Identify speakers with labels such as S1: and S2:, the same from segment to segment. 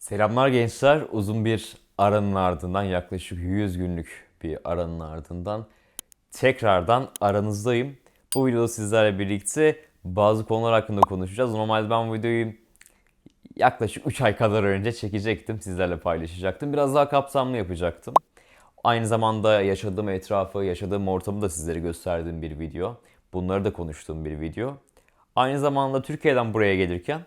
S1: Selamlar gençler. Uzun bir aranın ardından yaklaşık 100 günlük bir aranın ardından tekrardan aranızdayım. Bu videoda sizlerle birlikte bazı konular hakkında konuşacağız. Normalde ben bu videoyu yaklaşık 3 ay kadar önce çekecektim. Sizlerle paylaşacaktım. Biraz daha kapsamlı yapacaktım. Aynı zamanda yaşadığım etrafı, yaşadığım ortamı da sizlere gösterdiğim bir video. Bunları da konuştuğum bir video. Aynı zamanda Türkiye'den buraya gelirken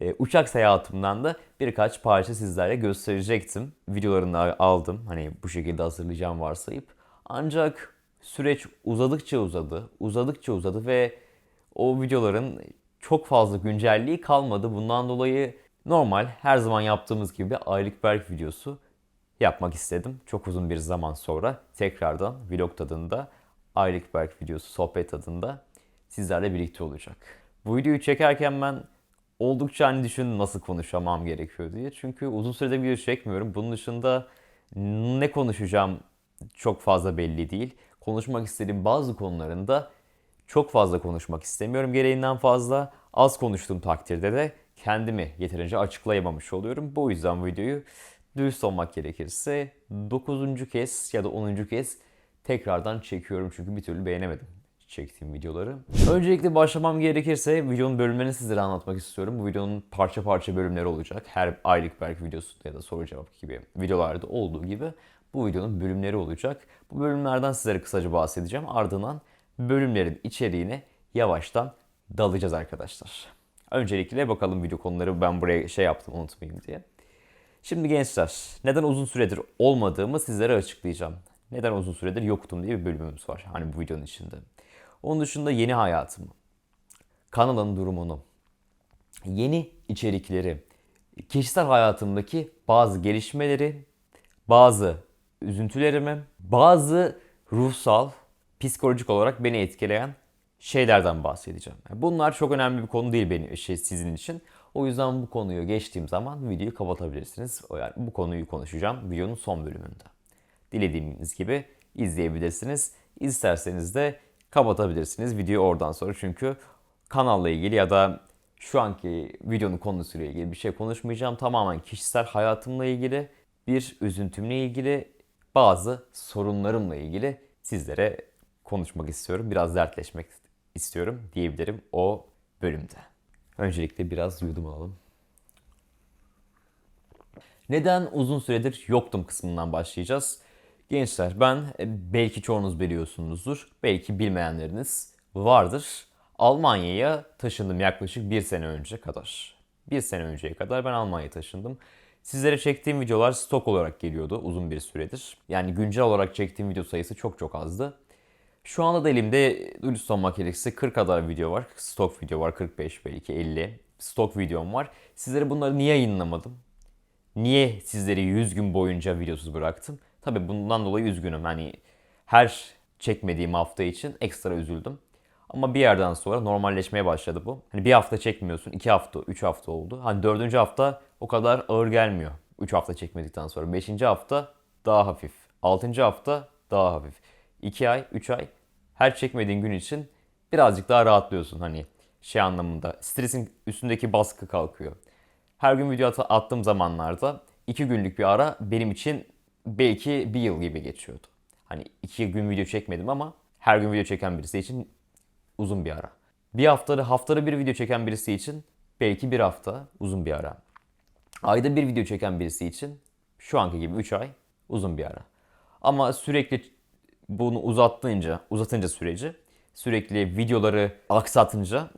S1: e, uçak seyahatimden de birkaç parça sizlerle gösterecektim. Videolarını aldım. Hani bu şekilde hazırlayacağım varsayıp. Ancak süreç uzadıkça uzadı, uzadıkça uzadı ve o videoların çok fazla güncelliği kalmadı. Bundan dolayı normal her zaman yaptığımız gibi aylık berk videosu yapmak istedim. Çok uzun bir zaman sonra tekrardan vlog tadında aylık berk videosu sohbet tadında sizlerle birlikte olacak. Bu videoyu çekerken ben oldukça hani düşündüm nasıl konuşamam gerekiyor diye. Çünkü uzun süredir video çekmiyorum. Bunun dışında ne konuşacağım çok fazla belli değil. Konuşmak istediğim bazı konularında çok fazla konuşmak istemiyorum gereğinden fazla. Az konuştuğum takdirde de kendimi yeterince açıklayamamış oluyorum. Bu yüzden videoyu dürüst olmak gerekirse 9. kez ya da 10. kez tekrardan çekiyorum çünkü bir türlü beğenemedim çektiğim videoları. Öncelikle başlamam gerekirse videonun bölümlerini sizlere anlatmak istiyorum. Bu videonun parça parça bölümleri olacak. Her aylık belki videosu ya da soru cevap gibi videolarda olduğu gibi bu videonun bölümleri olacak. Bu bölümlerden sizlere kısaca bahsedeceğim. Ardından bölümlerin içeriğine yavaştan dalacağız arkadaşlar. Öncelikle bakalım video konuları ben buraya şey yaptım unutmayayım diye. Şimdi gençler neden uzun süredir olmadığımı sizlere açıklayacağım. Neden uzun süredir yoktum diye bir bölümümüz var. Hani bu videonun içinde. Onun dışında yeni hayatımı, kanalın durumunu, yeni içerikleri, kişisel hayatımdaki bazı gelişmeleri, bazı üzüntülerimi, bazı ruhsal, psikolojik olarak beni etkileyen şeylerden bahsedeceğim. Bunlar çok önemli bir konu değil benim şey sizin için. O yüzden bu konuyu geçtiğim zaman videoyu kapatabilirsiniz. Yani bu konuyu konuşacağım videonun son bölümünde. Dilediğiniz gibi izleyebilirsiniz. İsterseniz de kapatabilirsiniz videoyu oradan sonra. Çünkü kanalla ilgili ya da şu anki videonun konusuyla ilgili bir şey konuşmayacağım. Tamamen kişisel hayatımla ilgili, bir üzüntümle ilgili, bazı sorunlarımla ilgili sizlere konuşmak istiyorum. Biraz dertleşmek istiyorum diyebilirim o bölümde. Öncelikle biraz yudum alalım. Neden uzun süredir yoktum kısmından başlayacağız. Gençler ben e, belki çoğunuz biliyorsunuzdur. Belki bilmeyenleriniz vardır. Almanya'ya taşındım yaklaşık bir sene önce kadar. Bir sene önceye kadar ben Almanya'ya taşındım. Sizlere çektiğim videolar stok olarak geliyordu uzun bir süredir. Yani güncel olarak çektiğim video sayısı çok çok azdı. Şu anda da elimde dürüst olmak gerekirse 40 kadar video var. Stok video var 45 belki 50. Stok videom var. Sizlere bunları niye yayınlamadım? Niye sizleri 100 gün boyunca videosuz bıraktım? Tabii bundan dolayı üzgünüm. Hani her çekmediğim hafta için ekstra üzüldüm. Ama bir yerden sonra normalleşmeye başladı bu. Hani bir hafta çekmiyorsun, iki hafta, üç hafta oldu. Hani dördüncü hafta o kadar ağır gelmiyor. Üç hafta çekmedikten sonra. Beşinci hafta daha hafif. Altıncı hafta daha hafif. İki ay, üç ay her çekmediğin gün için birazcık daha rahatlıyorsun. Hani şey anlamında stresin üstündeki baskı kalkıyor. Her gün video at- attığım zamanlarda iki günlük bir ara benim için belki bir yıl gibi geçiyordu. Hani iki gün video çekmedim ama her gün video çeken birisi için uzun bir ara. Bir haftada haftada bir video çeken birisi için belki bir hafta uzun bir ara. Ayda bir video çeken birisi için şu anki gibi 3 ay uzun bir ara. Ama sürekli bunu uzattığınca, uzatınca süreci, sürekli videoları aksatınca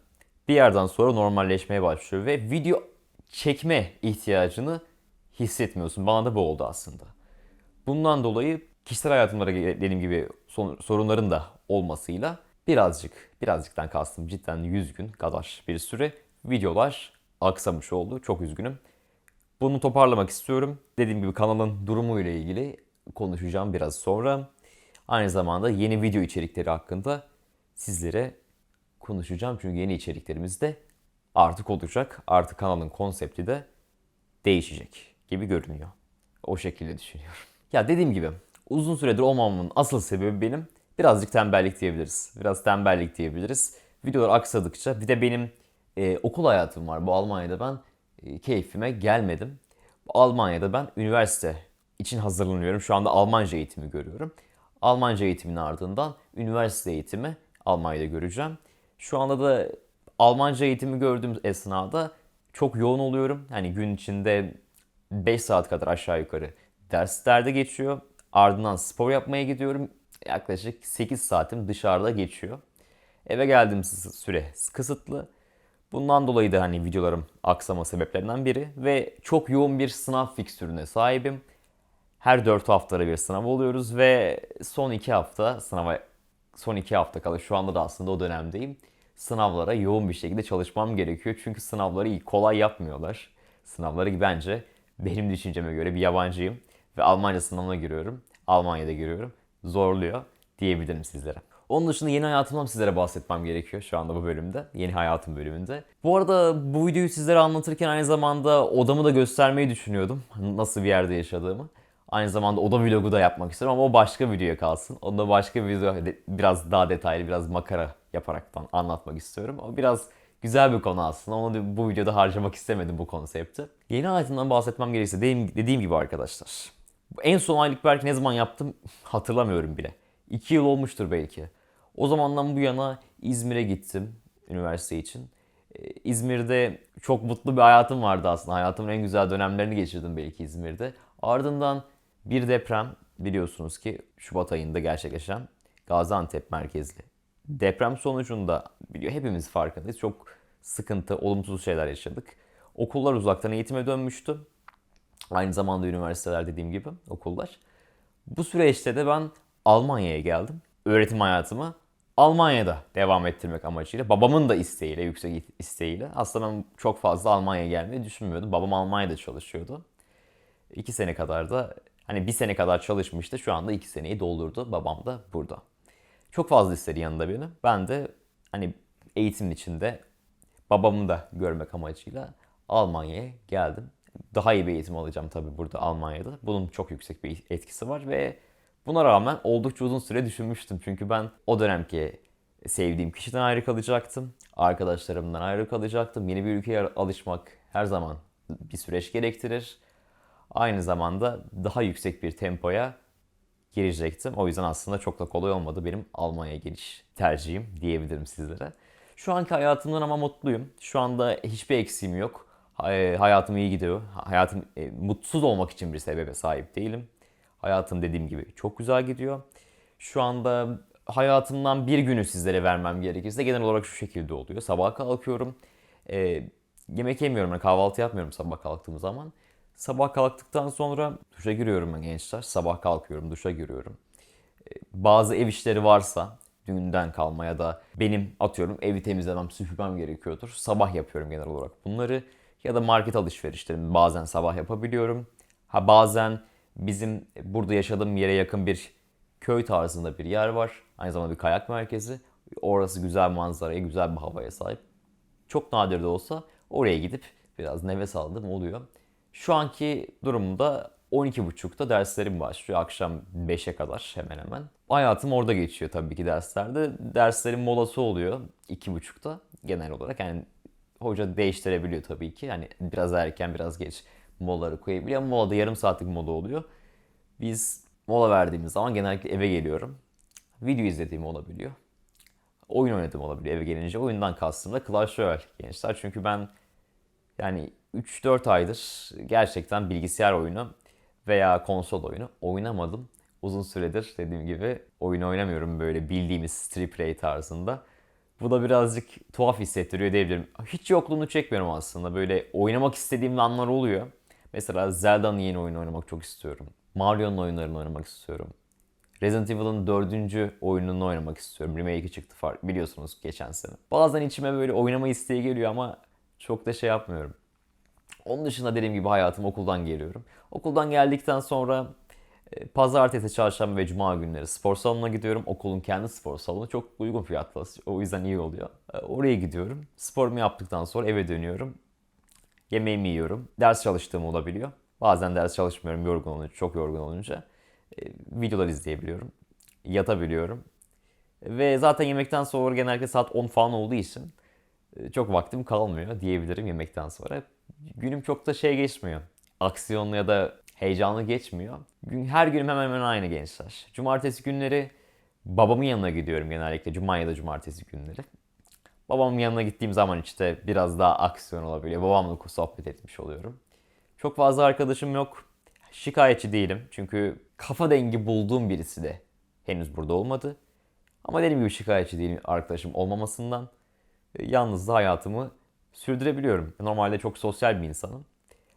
S1: bir yerden sonra normalleşmeye başlıyor ve video çekme ihtiyacını hissetmiyorsun. Bana da bu oldu aslında. Bundan dolayı kişisel hayatımda da dediğim gibi sorunların da olmasıyla birazcık, birazcıktan kastım cidden 100 gün kadar bir süre videolar aksamış oldu. Çok üzgünüm. Bunu toparlamak istiyorum. Dediğim gibi kanalın durumu ile ilgili konuşacağım biraz sonra. Aynı zamanda yeni video içerikleri hakkında sizlere konuşacağım. Çünkü yeni içeriklerimiz de artık olacak. Artık kanalın konsepti de değişecek gibi görünüyor. O şekilde düşünüyorum. Ya dediğim gibi uzun süredir olmamamın asıl sebebi benim birazcık tembellik diyebiliriz. Biraz tembellik diyebiliriz. Videolar aksadıkça bir de benim e, okul hayatım var. Bu Almanya'da ben e, keyfime gelmedim. Almanya'da ben üniversite için hazırlanıyorum. Şu anda Almanca eğitimi görüyorum. Almanca eğitiminin ardından üniversite eğitimi Almanya'da göreceğim. Şu anda da Almanca eğitimi gördüğüm esnada çok yoğun oluyorum. Hani gün içinde 5 saat kadar aşağı yukarı derslerde geçiyor. Ardından spor yapmaya gidiyorum. Yaklaşık 8 saatim dışarıda geçiyor. Eve geldiğim süre kısıtlı. Bundan dolayı da hani videolarım aksama sebeplerinden biri ve çok yoğun bir sınav fikstürüne sahibim. Her 4 haftada bir sınav oluyoruz ve son 2 hafta sınava son 2 hafta kala şu anda da aslında o dönemdeyim. Sınavlara yoğun bir şekilde çalışmam gerekiyor. Çünkü sınavları kolay yapmıyorlar. Sınavları bence benim düşünceme göre bir yabancıyım ve Almanca sınavına giriyorum. Almanya'da giriyorum. Zorluyor diyebilirim sizlere. Onun dışında yeni hayatımdan sizlere bahsetmem gerekiyor şu anda bu bölümde. Yeni hayatım bölümünde. Bu arada bu videoyu sizlere anlatırken aynı zamanda odamı da göstermeyi düşünüyordum. Nasıl bir yerde yaşadığımı. Aynı zamanda oda vlogu da yapmak istiyorum ama o başka videoya kalsın. Onu da başka bir video biraz daha detaylı, biraz makara yaparaktan anlatmak istiyorum. O biraz güzel bir konu aslında. Onu bu videoda harcamak istemedim bu konsepti. Yeni hayatımdan bahsetmem gerekirse dediğim, dediğim gibi arkadaşlar. En son aylık belki ne zaman yaptım hatırlamıyorum bile. 2 yıl olmuştur belki. O zamandan bu yana İzmir'e gittim üniversite için. Ee, İzmir'de çok mutlu bir hayatım vardı aslında. Hayatımın en güzel dönemlerini geçirdim belki İzmir'de. Ardından bir deprem biliyorsunuz ki Şubat ayında gerçekleşen Gaziantep merkezli. Deprem sonucunda biliyor hepimiz farkındayız. Çok sıkıntı, olumsuz şeyler yaşadık. Okullar uzaktan eğitime dönmüştü. Aynı zamanda üniversiteler dediğim gibi okullar. Bu süreçte de ben Almanya'ya geldim. Öğretim hayatımı Almanya'da devam ettirmek amacıyla. Babamın da isteğiyle, yüksek isteğiyle. Aslında ben çok fazla Almanya'ya gelmeyi düşünmüyordum. Babam Almanya'da çalışıyordu. İki sene kadar da hani bir sene kadar çalışmıştı. Şu anda iki seneyi doldurdu. Babam da burada. Çok fazla istedi yanında beni. Ben de hani eğitimin içinde babamı da görmek amacıyla Almanya'ya geldim. Daha iyi bir eğitim alacağım tabii burada Almanya'da. Bunun çok yüksek bir etkisi var ve buna rağmen oldukça uzun süre düşünmüştüm. Çünkü ben o dönemki sevdiğim kişiden ayrı kalacaktım. Arkadaşlarımdan ayrı kalacaktım. Yeni bir ülkeye alışmak her zaman bir süreç gerektirir. Aynı zamanda daha yüksek bir tempoya girecektim. O yüzden aslında çok da kolay olmadı benim Almanya'ya geliş tercihim diyebilirim sizlere. Şu anki hayatımdan ama mutluyum. Şu anda hiçbir eksiğim yok. Hayatım iyi gidiyor. Hayatım e, mutsuz olmak için bir sebebe sahip değilim. Hayatım dediğim gibi çok güzel gidiyor. Şu anda hayatımdan bir günü sizlere vermem gerekirse genel olarak şu şekilde oluyor. Sabah kalkıyorum. E, yemek yemiyorum. Yani kahvaltı yapmıyorum sabah kalktığım zaman. Sabah kalktıktan sonra duşa giriyorum ben gençler. Sabah kalkıyorum, duşa giriyorum. Ee, bazı ev işleri varsa düğünden kalma ya da benim atıyorum evi temizlemem, süpürmem gerekiyordur. Sabah yapıyorum genel olarak bunları. Ya da market alışverişlerimi bazen sabah yapabiliyorum. Ha bazen bizim burada yaşadığım yere yakın bir köy tarzında bir yer var. Aynı zamanda bir kayak merkezi. Orası güzel manzaraya, güzel bir havaya sahip. Çok nadir de olsa oraya gidip biraz nefes aldım oluyor. Şu anki durumda 12.30'da derslerim başlıyor. Akşam 5'e kadar hemen hemen. Hayatım orada geçiyor tabii ki derslerde. Derslerin molası oluyor 2.30'da genel olarak. Yani hoca değiştirebiliyor tabii ki. Yani biraz erken biraz geç molaları koyabiliyor. Ama molada yarım saatlik mola oluyor. Biz mola verdiğimiz zaman genellikle eve geliyorum. Video izlediğim olabiliyor. Oyun oynadığım olabiliyor eve gelince. Oyundan kastım da Clash Royale gençler. Çünkü ben yani 3-4 aydır gerçekten bilgisayar oyunu veya konsol oyunu oynamadım. Uzun süredir dediğim gibi oyun oynamıyorum böyle bildiğimiz strip play tarzında. Bu da birazcık tuhaf hissettiriyor diyebilirim. Hiç yokluğunu çekmiyorum aslında. Böyle oynamak istediğim anlar oluyor. Mesela Zelda'nın yeni oyunu oynamak çok istiyorum. Mario'nun oyunlarını oynamak istiyorum. Resident Evil'ın dördüncü oyununu oynamak istiyorum. Remake'i çıktı fark biliyorsunuz geçen sene. Bazen içime böyle oynama isteği geliyor ama çok da şey yapmıyorum. Onun dışında dediğim gibi hayatım okuldan geliyorum. Okuldan geldikten sonra pazartesi, çarşamba ve cuma günleri spor salonuna gidiyorum. Okulun kendi spor salonu çok uygun fiyatlı. O yüzden iyi oluyor. E, oraya gidiyorum. Sporumu yaptıktan sonra eve dönüyorum. Yemeğimi yiyorum. Ders çalıştığım olabiliyor. Bazen ders çalışmıyorum yorgun olunca, çok yorgun olunca. E, videolar izleyebiliyorum. Yatabiliyorum. Ve zaten yemekten sonra genellikle saat 10 falan olduğu için çok vaktim kalmıyor diyebilirim yemekten sonra günüm çok da şey geçmiyor. aksiyonlu ya da heyecanlı geçmiyor. Her günüm hemen hemen aynı gençler. Cumartesi günleri babamın yanına gidiyorum genellikle. Cuma ya da cumartesi günleri. Babamın yanına gittiğim zaman işte biraz daha aksiyon olabiliyor. Babamla sohbet etmiş oluyorum. Çok fazla arkadaşım yok. Şikayetçi değilim. Çünkü kafa dengi bulduğum birisi de henüz burada olmadı. Ama dediğim gibi şikayetçi değilim arkadaşım olmamasından. E, Yalnız da hayatımı sürdürebiliyorum. Normalde çok sosyal bir insanım.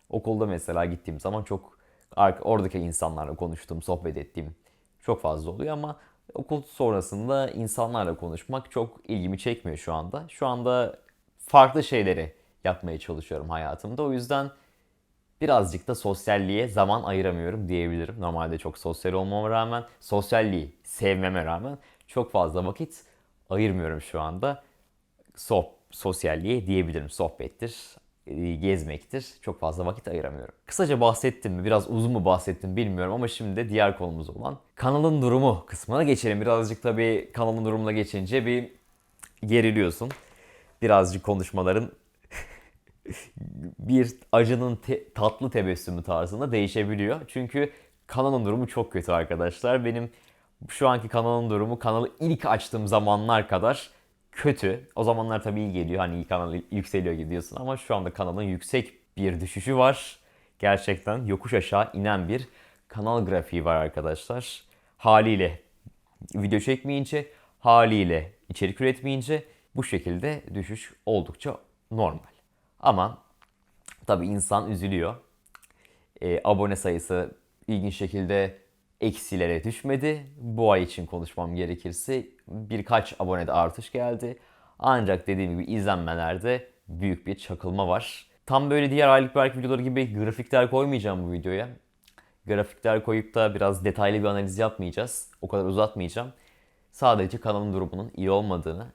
S1: Okulda mesela gittiğim zaman çok oradaki insanlarla konuştuğum, sohbet ettiğim çok fazla oluyor ama okul sonrasında insanlarla konuşmak çok ilgimi çekmiyor şu anda. Şu anda farklı şeyleri yapmaya çalışıyorum hayatımda. O yüzden birazcık da sosyalliğe zaman ayıramıyorum diyebilirim. Normalde çok sosyal olmama rağmen, sosyalliği sevmeme rağmen çok fazla vakit ayırmıyorum şu anda. Soh sosyalliğe diyebilirim. Sohbettir, gezmektir. Çok fazla vakit ayıramıyorum. Kısaca bahsettim mi, biraz uzun mu bahsettim bilmiyorum ama şimdi de diğer konumuz olan kanalın durumu kısmına geçelim. Birazcık tabii kanalın durumuna geçince bir geriliyorsun. Birazcık konuşmaların bir acının te- tatlı tebessümü tarzında değişebiliyor. Çünkü kanalın durumu çok kötü arkadaşlar. Benim şu anki kanalın durumu kanalı ilk açtığım zamanlar kadar kötü. O zamanlar tabii iyi geliyor. Hani kanal yükseliyor gidiyorsun ama şu anda kanalın yüksek bir düşüşü var. Gerçekten yokuş aşağı inen bir kanal grafiği var arkadaşlar. Haliyle video çekmeyince, haliyle içerik üretmeyince bu şekilde düşüş oldukça normal. Ama tabii insan üzülüyor. E, abone sayısı ilginç şekilde eksilere düşmedi. Bu ay için konuşmam gerekirse birkaç abonede artış geldi. Ancak dediğim gibi izlenmelerde büyük bir çakılma var. Tam böyle diğer aylık belki videoları gibi grafikler koymayacağım bu videoya. Grafikler koyup da biraz detaylı bir analiz yapmayacağız. O kadar uzatmayacağım. Sadece kanalın durumunun iyi olmadığını,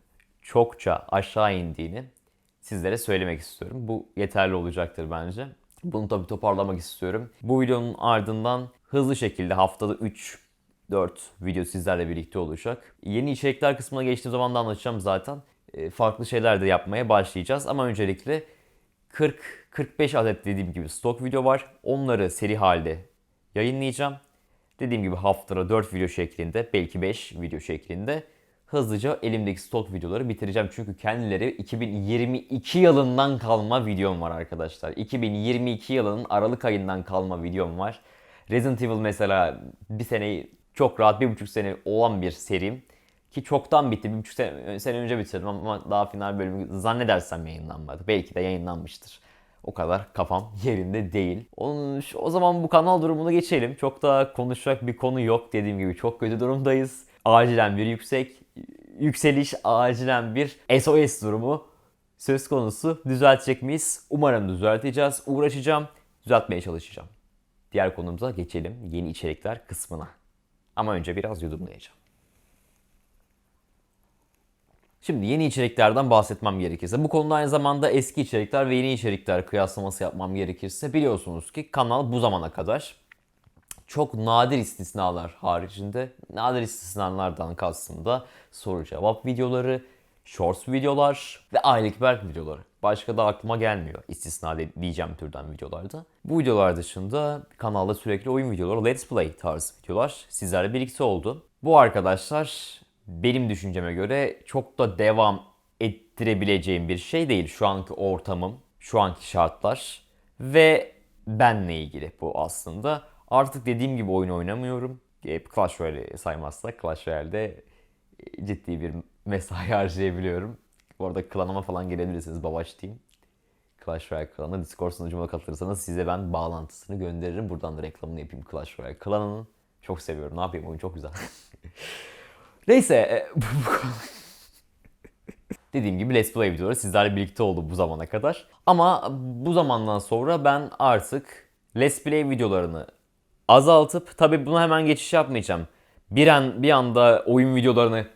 S1: çokça aşağı indiğini sizlere söylemek istiyorum. Bu yeterli olacaktır bence. Bunu tabii toparlamak istiyorum. Bu videonun ardından hızlı şekilde haftada 3 4 video sizlerle birlikte olacak. Yeni içerikler kısmına geçtiğim zaman da anlatacağım zaten. E, Farklı şeyler de yapmaya başlayacağız ama öncelikle 40-45 adet dediğim gibi stok video var. Onları seri halde yayınlayacağım. Dediğim gibi haftada 4 video şeklinde, belki 5 video şeklinde hızlıca elimdeki stok videoları bitireceğim. Çünkü kendileri 2022 yılından kalma videom var arkadaşlar. 2022 yılının Aralık ayından kalma videom var. Resident Evil mesela bir seneyi çok rahat bir buçuk sene olan bir serim. Ki çoktan bitti. Bir buçuk sene, sene önce bitirdim ama daha final bölümü zannedersem yayınlanmadı. Belki de yayınlanmıştır. O kadar kafam yerinde değil. Onun, o zaman bu kanal durumuna geçelim. Çok da konuşacak bir konu yok. Dediğim gibi çok kötü durumdayız. Acilen bir yüksek yükseliş, acilen bir SOS durumu söz konusu. Düzeltecek miyiz? Umarım düzelteceğiz. Uğraşacağım, düzeltmeye çalışacağım. Diğer konumuza geçelim. Yeni içerikler kısmına. Ama önce biraz yudumlayacağım. Şimdi yeni içeriklerden bahsetmem gerekirse, bu konuda aynı zamanda eski içerikler ve yeni içerikler kıyaslaması yapmam gerekirse biliyorsunuz ki kanal bu zamana kadar çok nadir istisnalar haricinde, nadir istisnalardan kastım da soru cevap videoları, shorts videolar ve aylık berk videoları. Başka da aklıma gelmiyor istisna diyeceğim türden videolarda. Bu videolar dışında kanalda sürekli oyun videoları, let's play tarzı videolar sizlerle birlikte oldu. Bu arkadaşlar benim düşünceme göre çok da devam ettirebileceğim bir şey değil. Şu anki ortamım, şu anki şartlar ve benle ilgili bu aslında. Artık dediğim gibi oyun oynamıyorum. E, Clash Royale saymazsak Clash Royale'de e, ciddi bir mesai harcayabiliyorum. Bu arada klanıma falan gelebilirsiniz Babaç diyeyim. Clash Royale klanı Discord sunucuma katılırsanız size ben bağlantısını gönderirim. Buradan da reklamını yapayım Clash Royale klanının. Çok seviyorum. Ne yapayım oyun çok güzel. Neyse. e, Dediğim gibi Let's Play videoları sizlerle birlikte oldu bu zamana kadar. Ama bu zamandan sonra ben artık Let's Play videolarını azaltıp tabi buna hemen geçiş yapmayacağım. Bir an bir anda oyun videolarını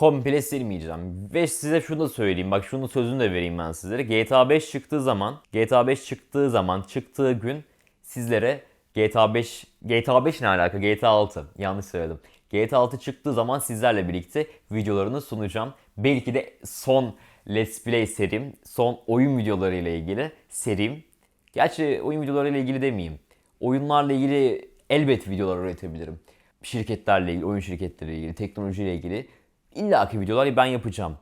S1: komple silmeyeceğim. Ve size şunu da söyleyeyim. Bak şunu sözünü de vereyim ben sizlere. GTA 5 çıktığı zaman, GTA 5 çıktığı zaman, çıktığı gün sizlere GTA 5 GTA 5 ne alaka? GTA 6. Yanlış söyledim. GTA 6 çıktığı zaman sizlerle birlikte videolarını sunacağım. Belki de son Let's Play serim, son oyun videoları ile ilgili serim Gerçi oyun videolarıyla ilgili demeyeyim. Oyunlarla ilgili elbet videolar üretebilirim. Şirketlerle ilgili, oyun şirketleriyle ilgili, teknolojiyle ilgili illaki videolar ben yapacağım.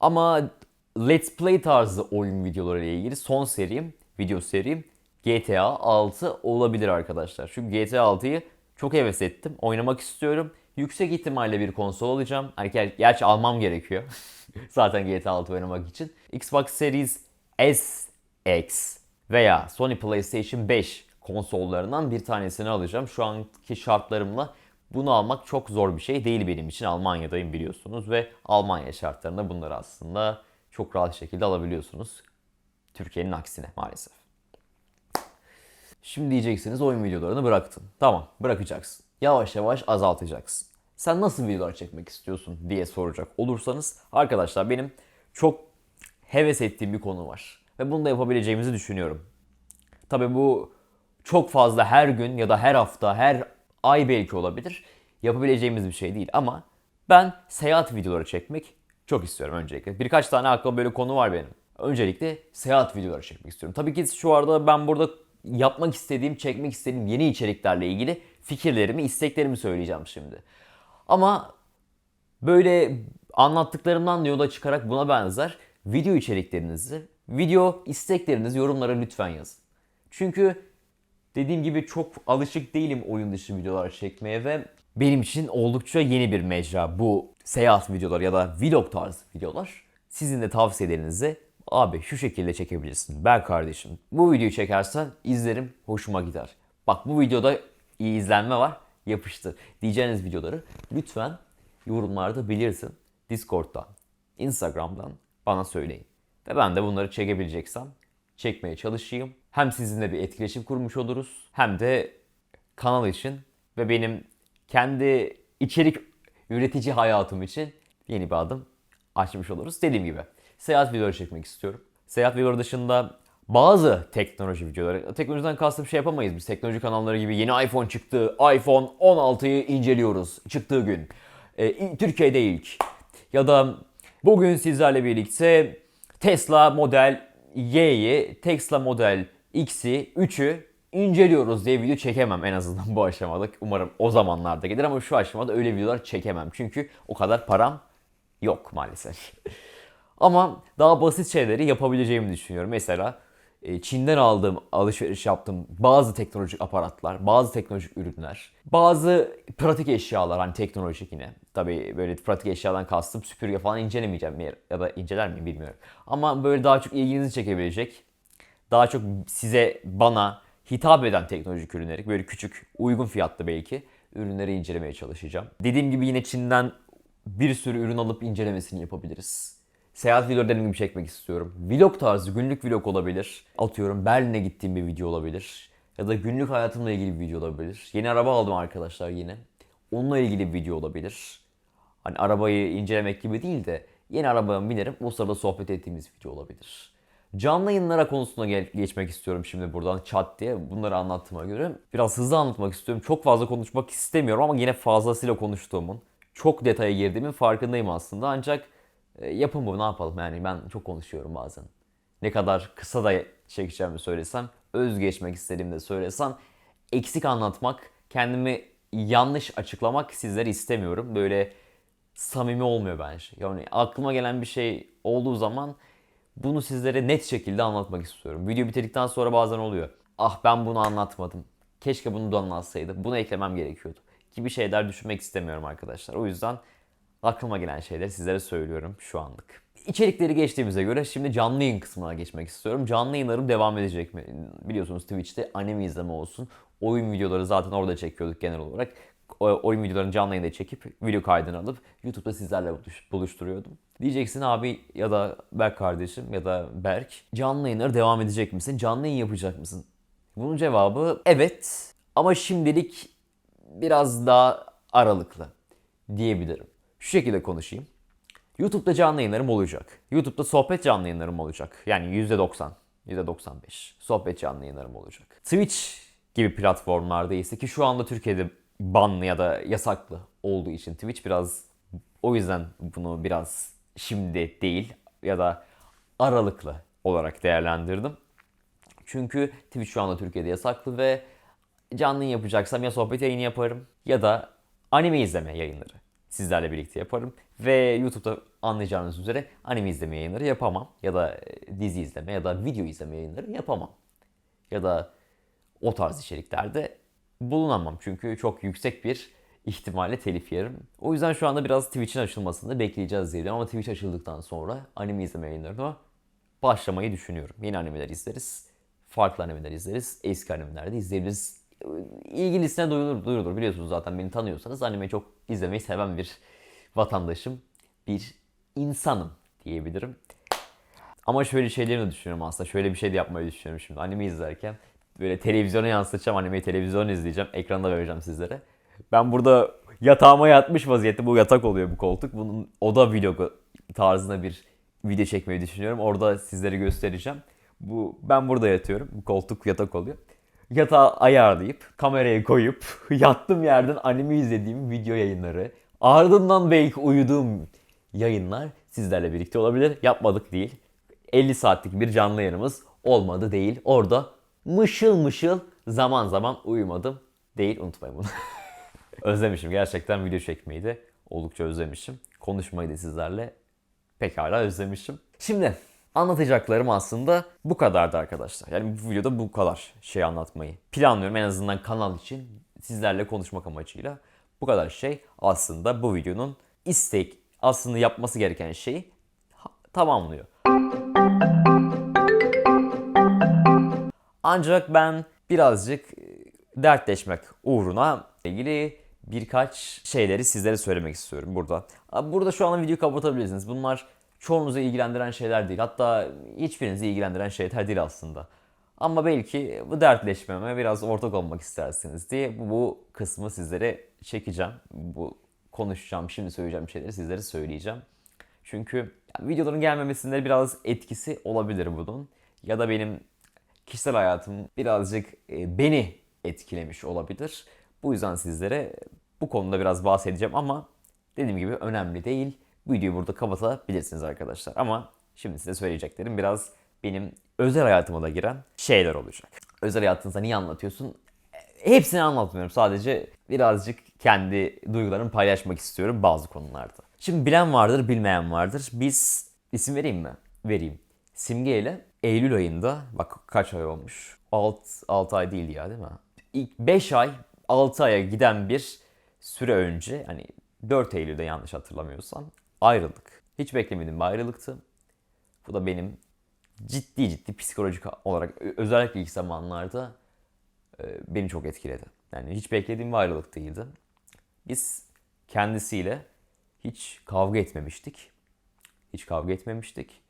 S1: Ama Let's Play tarzı oyun videoları ile ilgili son serim, video serim GTA 6 olabilir arkadaşlar. Çünkü GTA 6'yı çok heves ettim. Oynamak istiyorum. Yüksek ihtimalle bir konsol alacağım. Ger- gerçi almam gerekiyor. Zaten GTA 6 oynamak için. Xbox Series S, X veya Sony PlayStation 5 konsollarından bir tanesini alacağım. Şu anki şartlarımla bunu almak çok zor bir şey değil benim için. Almanya'dayım biliyorsunuz ve Almanya şartlarında bunları aslında çok rahat şekilde alabiliyorsunuz. Türkiye'nin aksine maalesef. Şimdi diyeceksiniz oyun videolarını bıraktın. Tamam bırakacaksın. Yavaş yavaş azaltacaksın. Sen nasıl videolar çekmek istiyorsun diye soracak olursanız arkadaşlar benim çok heves ettiğim bir konu var. Ve bunu da yapabileceğimizi düşünüyorum. Tabi bu çok fazla her gün ya da her hafta, her ay belki olabilir. Yapabileceğimiz bir şey değil ama ben seyahat videoları çekmek çok istiyorum öncelikle. Birkaç tane aklımda böyle konu var benim. Öncelikle seyahat videoları çekmek istiyorum. Tabii ki şu arada ben burada yapmak istediğim, çekmek istediğim yeni içeriklerle ilgili fikirlerimi, isteklerimi söyleyeceğim şimdi. Ama böyle anlattıklarımdan yola çıkarak buna benzer video içeriklerinizi, video isteklerinizi yorumlara lütfen yazın. Çünkü dediğim gibi çok alışık değilim oyun dışı videolar çekmeye ve benim için oldukça yeni bir mecra bu seyahat videoları ya da vlog tarzı videolar. Sizin de tavsiyelerinizi abi şu şekilde çekebilirsin. Ben kardeşim bu videoyu çekersen izlerim hoşuma gider. Bak bu videoda iyi izlenme var yapıştır diyeceğiniz videoları lütfen yorumlarda belirtin. Discord'dan, Instagram'dan bana söyleyin. Ve ben de bunları çekebileceksem çekmeye çalışayım. Hem sizinle bir etkileşim kurmuş oluruz hem de kanal için ve benim kendi içerik üretici hayatım için yeni bir adım açmış oluruz. Dediğim gibi seyahat videoları çekmek istiyorum. Seyahat videoları dışında bazı teknoloji videoları, teknolojiden kastım şey yapamayız biz. Teknoloji kanalları gibi yeni iPhone çıktı, iPhone 16'yı inceliyoruz çıktığı gün. Ee, Türkiye'de ilk. Ya da bugün sizlerle birlikte Tesla Model Y'yi, Tesla Model X'i, 3'ü inceliyoruz diye video çekemem en azından bu aşamada. Umarım o zamanlarda gelir ama şu aşamada öyle videolar çekemem. Çünkü o kadar param yok maalesef. ama daha basit şeyleri yapabileceğimi düşünüyorum. Mesela e, Çin'den aldığım, alışveriş yaptığım bazı teknolojik aparatlar, bazı teknolojik ürünler, bazı pratik eşyalar hani teknolojik yine. Tabii böyle pratik eşyadan kastım süpürge falan incelemeyeceğim ya da inceler miyim bilmiyorum. Ama böyle daha çok ilginizi çekebilecek, daha çok size, bana hitap eden teknolojik ürünleri, böyle küçük, uygun fiyatlı belki ürünleri incelemeye çalışacağım. Dediğim gibi yine Çin'den bir sürü ürün alıp incelemesini yapabiliriz. Seyahat videoları dediğim gibi çekmek istiyorum. Vlog tarzı, günlük vlog olabilir. Atıyorum Berlin'e gittiğim bir video olabilir. Ya da günlük hayatımla ilgili bir video olabilir. Yeni araba aldım arkadaşlar yine. Onunla ilgili bir video olabilir. Hani arabayı incelemek gibi değil de yeni arabaya binerim o sırada sohbet ettiğimiz video olabilir. Canlı yayınlara konusuna geçmek istiyorum şimdi buradan chat diye. Bunları anlattığıma göre biraz hızlı anlatmak istiyorum. Çok fazla konuşmak istemiyorum ama yine fazlasıyla konuştuğumun, çok detaya girdiğimin farkındayım aslında. Ancak e, yapın bu ne yapalım yani ben çok konuşuyorum bazen. Ne kadar kısa da çekeceğimi söylesem, öz geçmek istediğimde söylesem eksik anlatmak, kendimi yanlış açıklamak sizlere istemiyorum. Böyle samimi olmuyor bence. Yani aklıma gelen bir şey olduğu zaman bunu sizlere net şekilde anlatmak istiyorum. Video bitirdikten sonra bazen oluyor. Ah ben bunu anlatmadım. Keşke bunu da anlatsaydı. Bunu eklemem gerekiyordu. Gibi şeyler düşünmek istemiyorum arkadaşlar. O yüzden aklıma gelen şeyleri sizlere söylüyorum şu anlık. İçerikleri geçtiğimize göre şimdi canlı yayın kısmına geçmek istiyorum. Canlı yayınlarım devam edecek mi? Biliyorsunuz Twitch'te anime izleme olsun. Oyun videoları zaten orada çekiyorduk genel olarak. Oyun videolarını canlı yayında çekip video kaydını alıp YouTube'da sizlerle buluş- buluşturuyordum. Diyeceksin abi ya da Berk kardeşim ya da Berk canlı yayınları devam edecek misin? Canlı yayın yapacak mısın? Bunun cevabı evet ama şimdilik biraz daha aralıklı diyebilirim. Şu şekilde konuşayım. YouTube'da canlı yayınlarım olacak. YouTube'da sohbet canlı yayınlarım olacak. Yani %90, %95 sohbet canlı yayınlarım olacak. Twitch gibi platformlarda ise ki şu anda Türkiye'de banlı ya da yasaklı olduğu için Twitch biraz o yüzden bunu biraz şimdi değil ya da aralıklı olarak değerlendirdim. Çünkü Twitch şu anda Türkiye'de yasaklı ve canlı yapacaksam ya sohbet yayını yaparım ya da anime izleme yayınları sizlerle birlikte yaparım. Ve YouTube'da anlayacağınız üzere anime izleme yayınları yapamam. Ya da e, dizi izleme ya da video izleme yayınları yapamam. Ya da o tarz içeriklerde bulunamam. Çünkü çok yüksek bir ihtimalle telif yerim. O yüzden şu anda biraz Twitch'in açılmasını bekleyeceğiz diye. Ama Twitch açıldıktan sonra anime izleme yayınlarına başlamayı düşünüyorum. Yeni animeler izleriz. Farklı animeler izleriz. Eski animeler de izleyebiliriz. İlgilisine duyulur, duyurulur. Biliyorsunuz zaten beni tanıyorsanız anime çok izlemeyi seven bir vatandaşım. Bir insanım diyebilirim. Ama şöyle şeyleri de düşünüyorum aslında. Şöyle bir şey de yapmayı düşünüyorum şimdi. Anime izlerken böyle televizyona yansıtacağım. Animeyi televizyona izleyeceğim. Ekranda vereceğim sizlere. Ben burada yatağıma yatmış vaziyette. Bu yatak oluyor bu koltuk. Bunun oda vlogu tarzında bir video çekmeyi düşünüyorum. Orada sizlere göstereceğim. Bu ben burada yatıyorum. Bu koltuk yatak oluyor. Yatağı ayarlayıp kamerayı koyup yattığım yerden anime izlediğim video yayınları ardından belki uyuduğum yayınlar sizlerle birlikte olabilir. Yapmadık değil. 50 saatlik bir canlı yayınımız olmadı değil. Orada mışıl mışıl zaman zaman uyumadım değil. Unutmayın bunu. özlemişim. Gerçekten video çekmeyi de oldukça özlemişim. Konuşmayı da sizlerle pekala özlemişim. Şimdi anlatacaklarım aslında bu kadardı arkadaşlar. Yani bu videoda bu kadar şey anlatmayı planlıyorum. En azından kanal için sizlerle konuşmak amacıyla. Bu kadar şey aslında bu videonun istek aslında yapması gereken şeyi tamamlıyor. Ancak ben birazcık e, dertleşmek uğruna ilgili birkaç şeyleri sizlere söylemek istiyorum burada. Burada şu an videoyu kapatabilirsiniz. Bunlar çoğunuzu ilgilendiren şeyler değil. Hatta hiçbirinizi ilgilendiren şeyler değil aslında. Ama belki bu dertleşmeme biraz ortak olmak istersiniz diye bu, kısmı sizlere çekeceğim. Bu konuşacağım, şimdi söyleyeceğim şeyleri sizlere söyleyeceğim. Çünkü videoların gelmemesinde biraz etkisi olabilir bunun. Ya da benim kişisel hayatım birazcık e, beni etkilemiş olabilir. Bu yüzden sizlere bu konuda biraz bahsedeceğim ama dediğim gibi önemli değil. Bu videoyu burada kapatabilirsiniz arkadaşlar. Ama şimdi size söyleyeceklerim biraz benim özel hayatıma da giren şeyler olacak. Özel hayatınızda niye anlatıyorsun? Hepsini anlatmıyorum. Sadece birazcık kendi duygularımı paylaşmak istiyorum bazı konularda. Şimdi bilen vardır, bilmeyen vardır. Biz isim vereyim mi? Vereyim. Simge ile Eylül ayında, bak kaç ay olmuş? 6, 6 ay değil ya değil mi? İlk 5 ay, 6 aya giden bir süre önce, hani 4 Eylül'de yanlış hatırlamıyorsam ayrıldık. Hiç beklemediğim bir ayrılıktı. Bu da benim ciddi ciddi psikolojik olarak özellikle ilk zamanlarda e, beni çok etkiledi. Yani hiç beklediğim bir ayrılık değildi. Biz kendisiyle hiç kavga etmemiştik. Hiç kavga etmemiştik.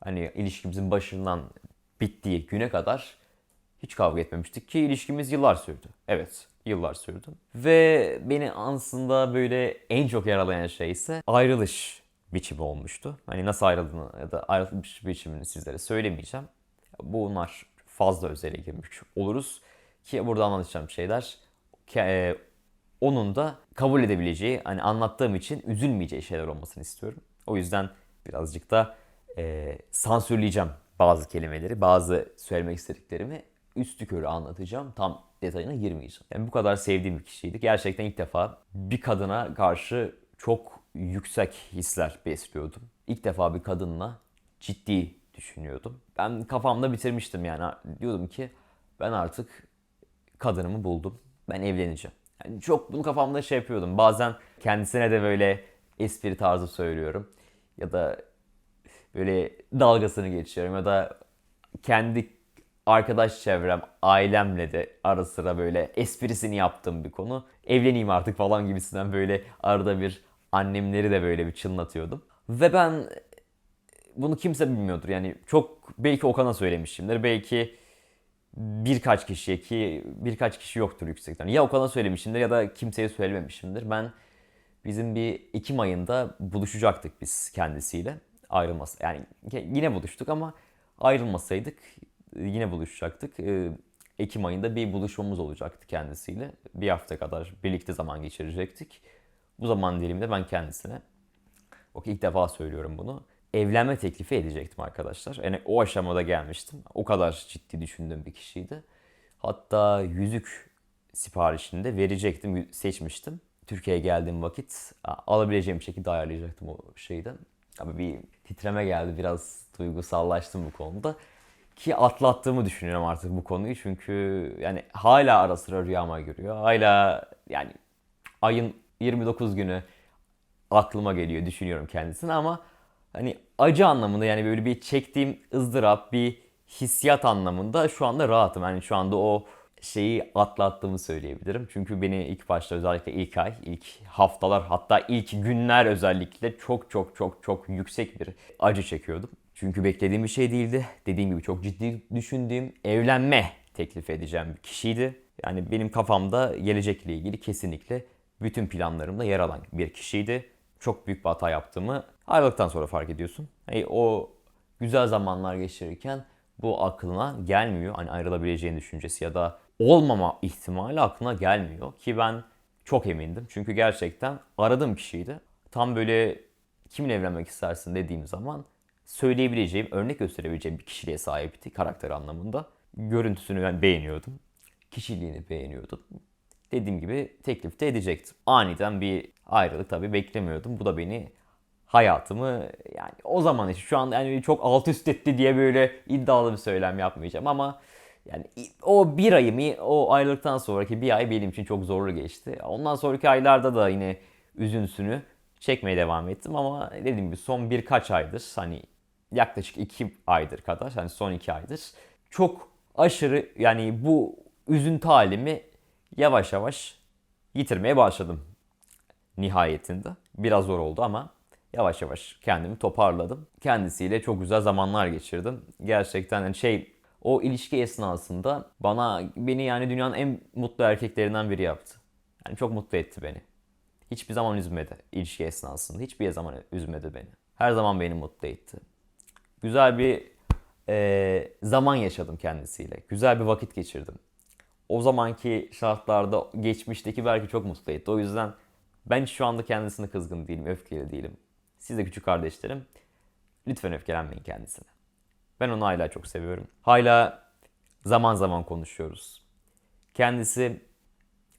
S1: Hani ilişkimizin başından bittiği güne kadar hiç kavga etmemiştik ki ilişkimiz yıllar sürdü. Evet, yıllar sürdü. Ve beni aslında böyle en çok yaralayan şey ise ayrılış biçimi olmuştu. Hani nasıl ayrıldığını ya da ayrılış biçimini sizlere söylemeyeceğim. Bunlar fazla özele girmiş oluruz. Ki burada anlatacağım şeyler e, onun da kabul edebileceği, hani anlattığım için üzülmeyeceği şeyler olmasını istiyorum. O yüzden birazcık da e, sansürleyeceğim bazı kelimeleri, bazı söylemek istediklerimi üstü körü anlatacağım. Tam detayına girmeyeceğim. Yani bu kadar sevdiğim bir kişiydi. Gerçekten ilk defa bir kadına karşı çok yüksek hisler besliyordum. İlk defa bir kadınla ciddi düşünüyordum. Ben kafamda bitirmiştim yani. Diyordum ki ben artık kadınımı buldum. Ben evleneceğim. Yani çok bunu kafamda şey yapıyordum. Bazen kendisine de böyle espri tarzı söylüyorum. Ya da böyle dalgasını geçiyorum. Ya da kendi arkadaş çevrem, ailemle de ara sıra böyle esprisini yaptığım bir konu. Evleneyim artık falan gibisinden böyle arada bir annemleri de böyle bir çınlatıyordum. Ve ben bunu kimse bilmiyordur. Yani çok belki Okan'a söylemişimdir. Belki birkaç kişiye ki birkaç kişi yoktur yüksekten. Ya Okan'a söylemişimdir ya da kimseye söylememişimdir. Ben bizim bir Ekim ayında buluşacaktık biz kendisiyle. Ayrılması yani yine buluştuk ama ayrılmasaydık yine buluşacaktık. Ee, Ekim ayında bir buluşmamız olacaktı kendisiyle. Bir hafta kadar birlikte zaman geçirecektik. Bu zaman diliminde ben kendisine, bak ilk defa söylüyorum bunu. evlenme teklifi edecektim arkadaşlar. Yani o aşamada gelmiştim. O kadar ciddi düşündüğüm bir kişiydi. Hatta yüzük siparişini de verecektim, seçmiştim. Türkiye'ye geldiğim vakit alabileceğim şekilde ayarlayacaktım o şeyden. Abi bir titreme geldi, biraz duygusallaştım bu konuda. Ki atlattığımı düşünüyorum artık bu konuyu çünkü yani hala ara sıra rüyama giriyor. Hala yani ayın 29 günü aklıma geliyor, düşünüyorum kendisini ama hani acı anlamında yani böyle bir çektiğim ızdırap, bir hissiyat anlamında şu anda rahatım. Yani şu anda o şeyi atlattığımı söyleyebilirim. Çünkü beni ilk başta özellikle ilk ay, ilk haftalar hatta ilk günler özellikle çok çok çok çok yüksek bir acı çekiyordum. Çünkü beklediğim bir şey değildi. Dediğim gibi çok ciddi düşündüğüm evlenme teklif edeceğim bir kişiydi. Yani benim kafamda gelecekle ilgili kesinlikle bütün planlarımda yer alan bir kişiydi. Çok büyük bir hata yaptığımı ayrılıktan sonra fark ediyorsun. Yani o güzel zamanlar geçirirken bu aklına gelmiyor. Hani ayrılabileceğin düşüncesi ya da olmama ihtimali aklına gelmiyor. Ki ben çok emindim. Çünkü gerçekten aradığım kişiydi. Tam böyle kiminle evlenmek istersin dediğim zaman söyleyebileceğim, örnek gösterebileceğim bir kişiliğe sahipti karakter anlamında. Görüntüsünü ben beğeniyordum. Kişiliğini beğeniyordum. Dediğim gibi teklif de edecektim. Aniden bir ayrılık tabii beklemiyordum. Bu da beni hayatımı yani o zaman işte şu an yani çok alt üst etti diye böyle iddialı bir söylem yapmayacağım ama yani o bir ayımı o ayrılıktan sonraki bir ay benim için çok zorlu geçti. Ondan sonraki aylarda da yine üzüntüsünü çekmeye devam ettim ama dediğim gibi son birkaç aydır hani yaklaşık iki aydır kadar hani son iki aydır çok aşırı yani bu üzüntü halimi yavaş yavaş yitirmeye başladım nihayetinde. Biraz zor oldu ama yavaş yavaş kendimi toparladım. Kendisiyle çok güzel zamanlar geçirdim. Gerçekten yani şey o ilişki esnasında bana beni yani dünyanın en mutlu erkeklerinden biri yaptı. Yani çok mutlu etti beni. Hiçbir zaman üzmedi ilişki esnasında. Hiçbir zaman üzmedi beni. Her zaman beni mutlu etti. Güzel bir e, zaman yaşadım kendisiyle. Güzel bir vakit geçirdim. O zamanki şartlarda geçmişteki belki çok mutlu etti. O yüzden ben şu anda kendisine kızgın değilim, öfkeli değilim. Siz de küçük kardeşlerim, lütfen öfkelenmeyin kendisine. Ben onu hala çok seviyorum. Hala zaman zaman konuşuyoruz. Kendisi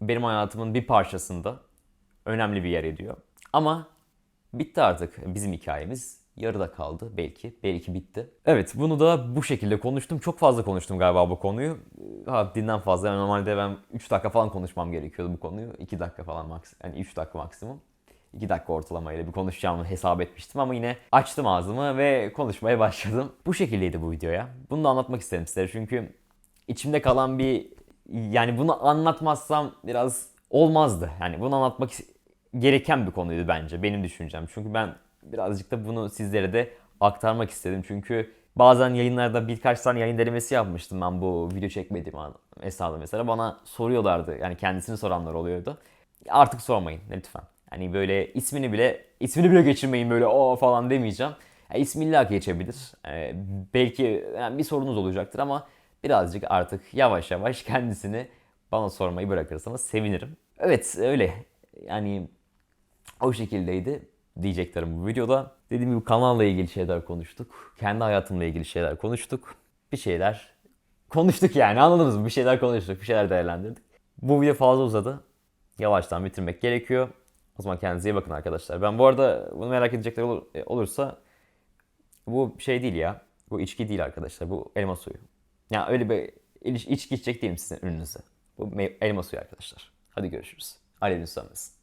S1: benim hayatımın bir parçasında önemli bir yer ediyor. Ama bitti artık bizim hikayemiz. Yarıda kaldı belki. Belki bitti. Evet bunu da bu şekilde konuştum. Çok fazla konuştum galiba bu konuyu. Haddinden fazla. Yani normalde ben 3 dakika falan konuşmam gerekiyordu bu konuyu. 2 dakika falan maksimum. Yani 3 dakika maksimum. 2 dakika ortalamayla bir konuşacağımı hesap etmiştim ama yine açtım ağzımı ve konuşmaya başladım. Bu şekildeydi bu videoya. Bunu da anlatmak istedim size çünkü içimde kalan bir yani bunu anlatmazsam biraz olmazdı. Yani bunu anlatmak gereken bir konuydu bence benim düşüncem. Çünkü ben birazcık da bunu sizlere de aktarmak istedim. Çünkü bazen yayınlarda birkaç tane yayın denemesi yapmıştım ben bu video çekmediğim esnada mesela. Bana soruyorlardı yani kendisini soranlar oluyordu. Artık sormayın lütfen. Hani böyle ismini bile ismini bile geçirmeyin böyle o falan demeyeceğim. Yani ismi illa geçebilir. Ee, belki yani bir sorunuz olacaktır ama birazcık artık yavaş yavaş kendisini bana sormayı bırakırsanız sevinirim. Evet öyle. Yani o şekildeydi diyeceklerim bu videoda. Dediğim gibi kanalla ilgili şeyler konuştuk. Kendi hayatımla ilgili şeyler konuştuk. Bir şeyler konuştuk yani anladınız mı? Bir şeyler konuştuk, bir şeyler değerlendirdik. Bu video fazla uzadı. Yavaştan bitirmek gerekiyor. O zaman kendinize iyi bakın arkadaşlar. Ben bu arada bunu merak edecekler olur, e, olursa bu şey değil ya. Bu içki değil arkadaşlar. Bu elma suyu. Ya yani öyle bir içki içecek değilim sizin ürününüze. Bu elma suyu arkadaşlar. Hadi görüşürüz. Sönmesin.